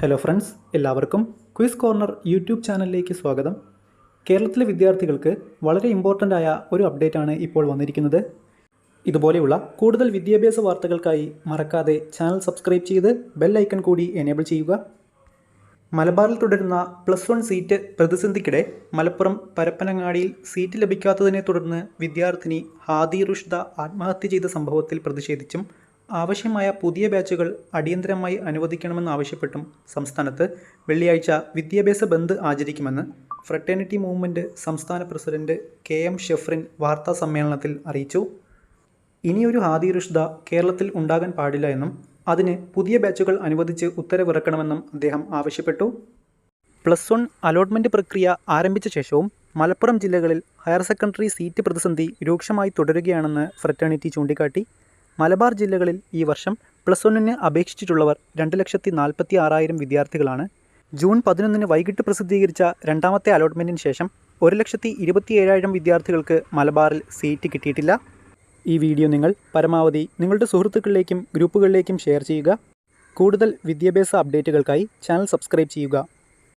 Hello friends എല്ലാവർക്കും quiz corner YouTube ചാനലിലേക്ക് സ്വാഗതം. കേരളത്തിലെ വിദ്യാർത്ഥികൾക്ക് വളരെ ഇമ്പോർട്ടന്റ് ആയ ഒരു അപ്ഡേറ്റ് ആണ് ഇപ്പോൾ വന്നിരിക്കുന്നത്. ഇതുപോലെയുള്ള കൂടുതൽ വിദ്യാഭ്യാസ വാർത്തകൾക്കായി മറക്കാതെ ചാനൽ സബ്സ്ക്രൈബ് ചെയ്ത് ബെൽ ഐക്കൺ കൂടി എനേബിൾ ചെയ്യുക. മലബാറിൽ തുടരുന്ന പ്ലസ് വൺ സീറ്റ് പ്രതിസന്ധിക്കിടെ മലപ്പുറം പരപ്പനങ്ങാടിയിൽ സീറ്റ് ലഭിക്കാത്തതിനെ തുടർന്ന് വിദ്യാർത്ഥിനി ഹാദി റുഷ്ദ ആത്മഹത്യ ചെയ്ത സംഭവത്തിൽ പ്രതിഷേധിച്ചും ആവശ്യമായ പുതിയ ബാച്ചുകൾ അടിയന്തരമായി അനുവദിക്കണമെന്നാവശ്യപ്പെട്ടും സംസ്ഥാനത്ത് വെള്ളിയാഴ്ച വിദ്യാഭ്യാസ ബന്ദ് ആചരിക്കുമെന്ന് ഫ്രട്ടേണിറ്റി മൂവ്മെന്റ് സംസ്ഥാന പ്രസിഡന്റ് കെ എം ഷെഫ്രിൻ വാർത്താ സമ്മേളനത്തിൽ അറിയിച്ചു. ഇനിയൊരു ഹാദിരുഷ്ദ കേരളത്തിൽ ഉണ്ടാകാൻ പാടില്ല എന്നും അതിന് പുതിയ ബാച്ചുകൾ അനുവദിച്ച് ഉത്തരവിറക്കണമെന്നും അദ്ദേഹം ആവശ്യപ്പെട്ടു. പ്ലസ് വൺ അലോട്ട്മെന്റ് പ്രക്രിയ ആരംഭിച്ച ശേഷവും മലപ്പുറം ജില്ലകളിൽ ഹയർ സെക്കൻഡറി സീറ്റ് പ്രതിസന്ധി രൂക്ഷമായി തുടരുകയാണെന്ന് ഫ്രറ്റേണിറ്റി ചൂണ്ടിക്കാട്ടി. മലബാർ ജില്ലകളിൽ ഈ വർഷം പ്ലസ് വണ്ണിന് അപേക്ഷിച്ചിട്ടുള്ളവർ രണ്ട് ലക്ഷത്തി നാൽപ്പത്തി ആറായിരം വിദ്യാർത്ഥികളാണ്. ജൂൺ പതിനൊന്നിന് വൈകിട്ട് പ്രസിദ്ധീകരിച്ച രണ്ടാമത്തെ അലോട്ട്മെന്റിന് ശേഷം ഒരു ലക്ഷത്തി ഇരുപത്തി ഏഴായിരം വിദ്യാർത്ഥികൾക്ക് മലബാറിൽ സീറ്റ് കിട്ടിയിട്ടില്ല. ഈ വീഡിയോ നിങ്ങൾ പരമാവധി നിങ്ങളുടെ സുഹൃത്തുക്കളിലേക്കും ഗ്രൂപ്പുകളിലേക്കും ഷെയർ ചെയ്യുക. കൂടുതൽ വിദ്യാഭ്യാസ അപ്ഡേറ്റുകൾക്കായി ചാനൽ സബ്സ്ക്രൈബ് ചെയ്യുക.